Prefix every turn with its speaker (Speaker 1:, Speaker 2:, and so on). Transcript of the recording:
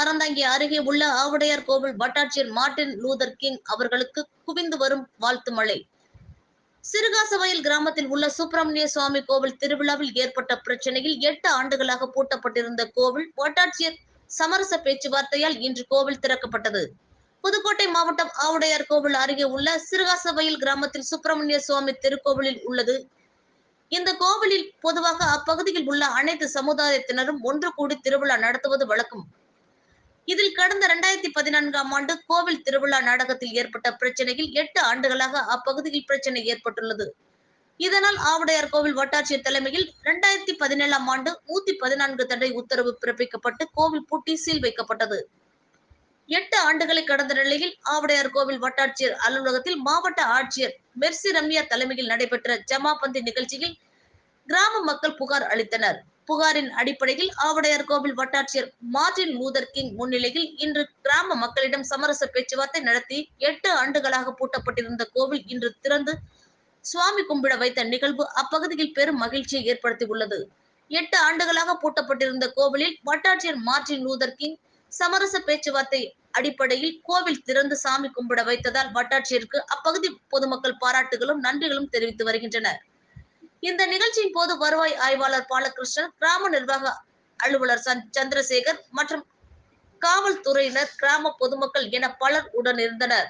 Speaker 1: மாவட்டம் அறந்தாங்கி அருகே உள்ள ஆவுடையார் கோவில் வட்டாட்சியர் மார்டின் லூதர் கிங் அவர்களுக்கு குவிந்து வரும் வாழ்த்து மழை. சிறுகாசவயல் கிராமத்தில் உள்ள சுப்பிரமணிய சுவாமி கோவில் திருவிழாவில் ஏற்பட்ட பிரச்சனையில் எட்டு ஆண்டுகளாக பூட்டப்பட்டிருந்த கோவில் வட்டாட்சியர் சமரச பேச்சுவார்த்தையால் இன்று கோவில் திறக்கப்பட்டது. புதுக்கோட்டை மாவட்டம் ஆவுடையார் கோவில் அருகே உள்ள சிறுகாசவயல் கிராமத்தில் சுப்பிரமணிய சுவாமி திருக்கோவிலில் உள்ளது. இந்த கோவிலில் பொதுவாக அப்பகுதியில் உள்ள அனைத்து சமுதாயத்தினரும் ஒன்று கூடி திருவிழா நடத்துவது வழக்கம். இதில் கடந்த இரண்டாயிரத்தி பதினான்காம் ஆண்டு கோவில் திருவிழா நாடகத்தில் ஏற்பட்ட பிரச்சனையில் எட்டு ஆண்டுகளாக அப்பகுதியில் பிரச்சனை ஏற்பட்டுள்ளது. இதனால் ஆவுடையார் கோவில் வட்டாட்சியர் தலைமையில் இரண்டாயிரத்தி பதினேழாம் ஆண்டு நூத்தி பதினான்கு தடை உத்தரவு பிறப்பிக்கப்பட்டு கோவில் பூட்டி சீல் வைக்கப்பட்டது. எட்டு ஆண்டுகளை கடந்த நிலையில் ஆவுடையார் கோவில் வட்டாட்சியர் அலுவலகத்தில் மாவட்ட ஆட்சியர் மெர்சி ரம்யா தலைமையில் நடைபெற்ற ஜமாபந்தி நிகழ்ச்சியில் கிராம மக்கள் புகார் அளித்தனர். புகாரின் அடிப்படையில் ஆவடையார் கோவில் வட்டாட்சியர் மார்டின் லூதர் கிங் முன்னிலையில் இன்று கிராம மக்களிடம் சமரச பேச்சுவார்த்தை நடத்தி எட்டு ஆண்டுகளாக பூட்டப்பட்டிருந்த கோவில் இன்று திறந்து சுவாமி கும்பிட வைத்த நிகழ்வு அப்பகுதியில் பெரும் மகிழ்ச்சியை ஏற்படுத்தியுள்ளது. எட்டு ஆண்டுகளாக பூட்டப்பட்டிருந்த கோவிலில் வட்டாட்சியர் மார்டின் லூதர் கிங் சமரச பேச்சுவார்த்தை அடிப்படையில் கோவில் திறந்து சாமி கும்பிட வைத்ததால் வட்டாட்சியருக்கு அப்பகுதி பொதுமக்கள் பாராட்டுகளும் நன்றிகளும் தெரிவித்து வருகின்றனர். இந்த நிகழ்ச்சியின் போது வருவாய் ஆய்வாளர் பாலகிருஷ்ணன் கிராம நிர்வாக அலுவலர் சந்திரசேகர் மற்றும் காவல்துறையினர் கிராம பொதுமக்கள் என பலர் உடன் இருந்தனர்.